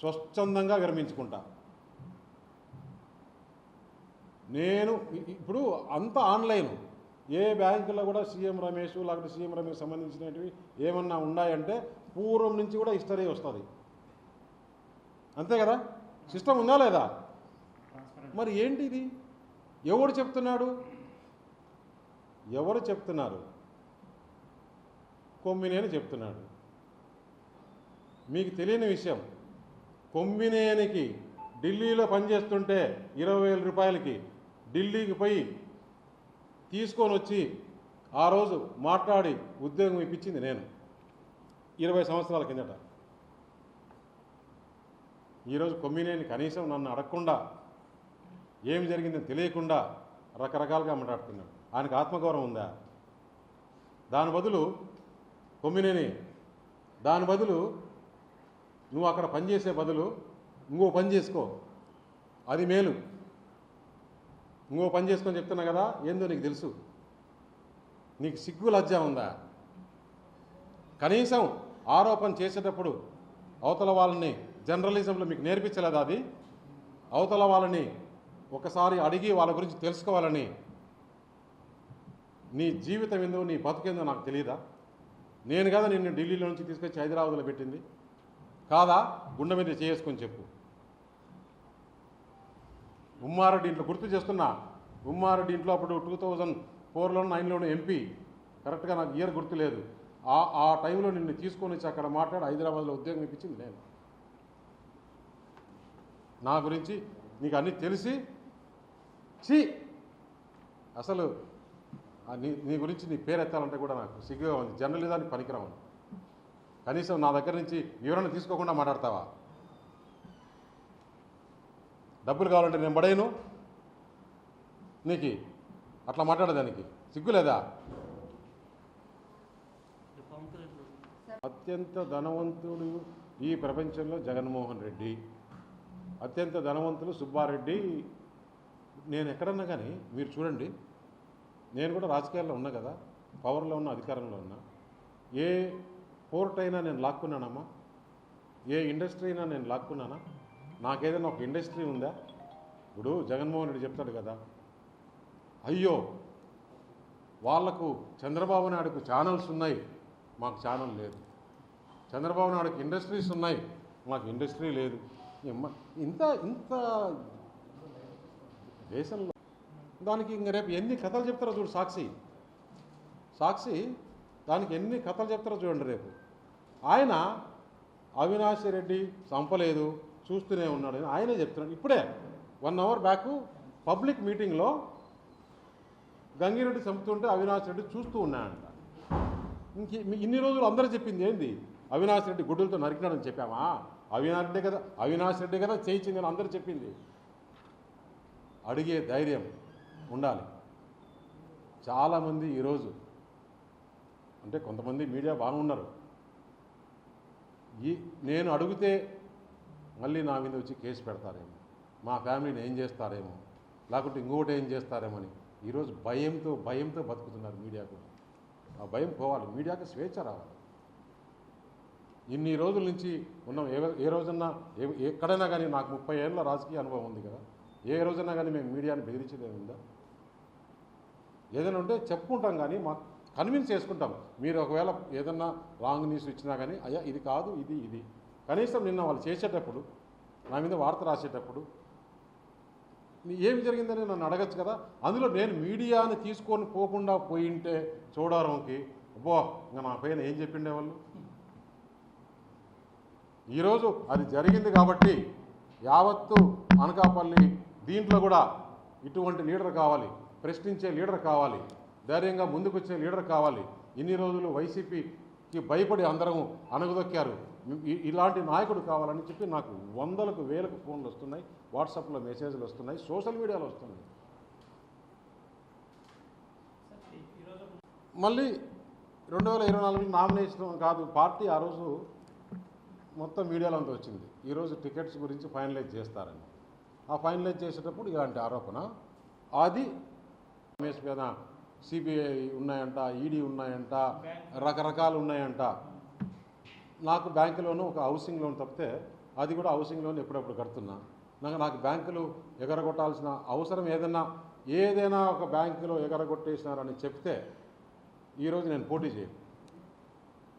స్వచ్ఛందంగా విరమించుకుంటా. నేను ఇప్పుడు అంత ఆన్లైన్. ఏ బ్యాంకులో కూడా సీఎం రమేష్ లేకపోతే సీఎం రమేష్ సంబంధించినవి ఏమన్నా ఉన్నాయంటే పూర్వం నుంచి కూడా హిస్టరీ వస్తుంది. అంతే కదా? సిస్టమ్ ఉందా లేదా? మరి ఏంటి ఇది ఎవడు చెప్తున్నాడు? ఎవరు చెప్తున్నారు? కొమ్మినేని చెప్తున్నాడు. మీకు తెలియని విషయం. కొమ్మినేనికి ఢిల్లీలో పనిచేస్తుంటే ఇరవై వేల రూపాయలకి ఢిల్లీకి పోయి తీసుకొని వచ్చి ఆ రోజు మాట్లాడి ఉద్యోగం ఇప్పించింది నేను. ఇరవై సంవత్సరాల కిందట. ఈరోజు కొమ్మినేని కనీసం నన్ను అడగకుండా ఏం జరిగిందని తెలియకుండా రకరకాలుగా మాట్లాడుతున్నాడు. ఆయనకు ఆత్మగౌరవం ఉందా? దాని బదులు కొమ్మినేని దాని బదులు నువ్వు అక్కడ పనిచేసే బదులు ఇంకో పని చేసుకో. అది మేలు. ఇంకో పని చేసుకొని చెప్తున్నా కదా ఏందో నీకు తెలుసు. నీకు సిగ్గు లజ్జ ఉందా? కనీసం ఆరోపణ చేసేటప్పుడు అవతల వాళ్ళని జర్నలిజంలో మీకు నేర్పించలేదా అది? అవతల వాళ్ళని ఒకసారి అడిగి వాళ్ళ గురించి తెలుసుకోవాలని నీ జీవితం ఏందో నీ బతుకేందో నాకు తెలియదా నేను కదా నిన్ను ఢిల్లీలో నుంచి తీసుకొచ్చి హైదరాబాద్లో పెట్టింది. కాదా? గుండె మీద చేసుకొని చెప్పు. ఉమ్మారెడ్డి ఇంట్లో గుర్తు చేస్తున్నా. ఉమ్మారెడ్డి ఇంట్లో అప్పుడు టూ థౌజండ్ ఫోర్లో నైన్లోనే ఎంపీ. కరెక్ట్గా నాకు ఇయర్ గుర్తు లేదు. ఆ ఆ టైంలో నిన్ను తీసుకొని వచ్చి అక్కడ మాట్లాడి హైదరాబాద్లో ఉద్యోగం ఇప్పించింది నేను. నా గురించి నీకు అన్నీ తెలిసి ఛీ! అసలు నీ నీ గురించి నీ పేరు ఎత్తాలంటే కూడా నాకు సిగ్గుగా ఉంది. జర్నలిజానికి పనికిరావు. కనీసం నా దగ్గర నుంచి వివరణ తీసుకోకుండా మాట్లాడతావా? డబ్బులు కావాలంటే నేను పడేయను. నీకు అట్లా మాట్లాడేదానికి సిగ్గు లేదా? అత్యంత ధనవంతుడు ఈ ప్రపంచంలో జగన్మోహన్ రెడ్డి. అత్యంత ధనవంతులు సుబ్బారెడ్డి. నేను ఎక్కడన్నా కానీ మీరు చూడండి. నేను కూడా రాజకీయాల్లో ఉన్నా కదా. పవర్లో ఉన్న అధికారంలో ఉన్నా. ఏ పోర్ట్ అయినా నేను లాక్కున్నానమ్మా? ఏ ఇండస్ట్రీ అయినా నేను లాక్కున్నానా? నాకేదైనా ఒక ఇండస్ట్రీ ఉందా? ఇప్పుడు జగన్మోహన్ రెడ్డి చెప్తాడు కదా అయ్యో వాళ్ళకు చంద్రబాబు నాయుడుకు ఛానల్స్ ఉన్నాయి మాకు ఛానల్ లేదు. చంద్రబాబు నాయుడుకి ఇండస్ట్రీస్ ఉన్నాయి మాకు ఇండస్ట్రీ లేదు. ఇంత ఇంత దేశంలో దానికి ఇంక రేపు ఎన్ని కథలు చెప్తారో చూడు సాక్షి. సాక్షి దానికి ఎన్ని కథలు చెప్తారో చూడండి రేపు. ఆయన అవినాష్ రెడ్డి చంపలేదు చూస్తూనే ఉన్నాడు అని ఆయనే చెప్తున్నాడు. ఇప్పుడే వన్ అవర్ బ్యాక్ పబ్లిక్ మీటింగ్లో గంగిరెడ్డి చంపుతుంటే అవినాష్ రెడ్డి చూస్తూ ఉన్నాడంట. ఇంక ఇన్ని రోజులు అందరూ చెప్పింది ఏంది? అవినాష్ రెడ్డి గుడ్డులతో నరికినాడని చెప్పామా? అవినాష్ రెడ్డి కదా అవినాష్ రెడ్డి కదా చేయించిందని అందరూ చెప్పింది. అడిగే ధైర్యం ఉండాలి. చాలామంది ఈరోజు అంటే కొంతమంది మీడియా బాగున్నారు. ఈ నేను అడిగితే మళ్ళీ నా మీద వచ్చి కేసు పెడతారేమో. మా ఫ్యామిలీని ఏం చేస్తారేమో. లేకుంటే ఇంకొకటి ఏం చేస్తారేమో అని ఈరోజు భయంతో భయంతో బతుకుతున్నారు మీడియా కూడా. ఆ భయం పోవాలి. మీడియాకి స్వేచ్ఛ రావాలి. ఇన్ని రోజుల నుంచి ఉన్నాం ఏ ఏ రోజన్నా ఎక్కడైనా కానీ నాకు ముప్పై ఏళ్ళ రాజకీయ అనుభవం ఉంది కదా. ఏ రోజైనా కానీ మేము మీడియాని బెదిరించేదే ఉందా ఏదైనా ఉంటే చెప్పుకుంటాం కానీ మాకు కన్విన్స్ చేసుకుంటాం. మీరు ఒకవేళ ఏదన్నా రాంగ్ న్యూస్ ఇచ్చినా కానీ అయ్యా ఇది కాదు ఇది ఇది. కనీసం నిన్న వాళ్ళు చేసేటప్పుడు నా మీద వార్త రాసేటప్పుడు ఏం జరిగిందని నన్ను అడగచ్చు కదా? అందులో నేను మీడియాని తీసుకొని పోకుండా పోయింటే చూడారంకి అబ్బో ఇంకా నా పైన ఏం చెప్పిండే వాళ్ళు? ఈరోజు అది జరిగింది కాబట్టి యావత్తు అనకాపల్లి దీంట్లో కూడా ఇటువంటి లీడర్ కావాలి ప్రశ్నించే లీడర్ కావాలి. ధైర్యంగా ముందుకొచ్చే లీడర్ కావాలి. ఇన్ని రోజులు వైసీపీకి భయపడి అందరము అనగదొక్కారు ఇలాంటి నాయకుడు కావాలని చెప్పి నాకు వందలకు వేలకు ఫోన్లు వస్తున్నాయి. వాట్సాప్లో మెసేజ్లు వస్తున్నాయి. సోషల్ మీడియాలో వస్తున్నాయి. మళ్ళీ రెండు వేల ఇరవై నాలుగు నామినేషన్ కాదు పార్టీ ఆ రోజు మొత్తం మీడియాలో అంతా వచ్చింది. ఈరోజు టికెట్స్ గురించి ఫైనలైజ్ చేస్తారని. ఆ ఫైనలైజ్ చేసేటప్పుడు ఇలాంటి ఆరోపణ. అది రమేష్ మీద సిబిఐ ఉన్నాయంట ఈడీ ఉన్నాయంట రకరకాలు ఉన్నాయంట. నాకు బ్యాంకు లోను ఒక హౌసింగ్ లోన్ తప్పితే అది కూడా హౌసింగ్ లోన్ ఎప్పుడప్పుడు కడుతున్నా? నాకు నాకు బ్యాంకులు ఎగరగొట్టాల్సిన అవసరం ఏదైనా ఏదైనా ఒక బ్యాంకులో ఎగరగొట్టేసినారని చెప్తే ఈరోజు నేను పోటీ చేయను.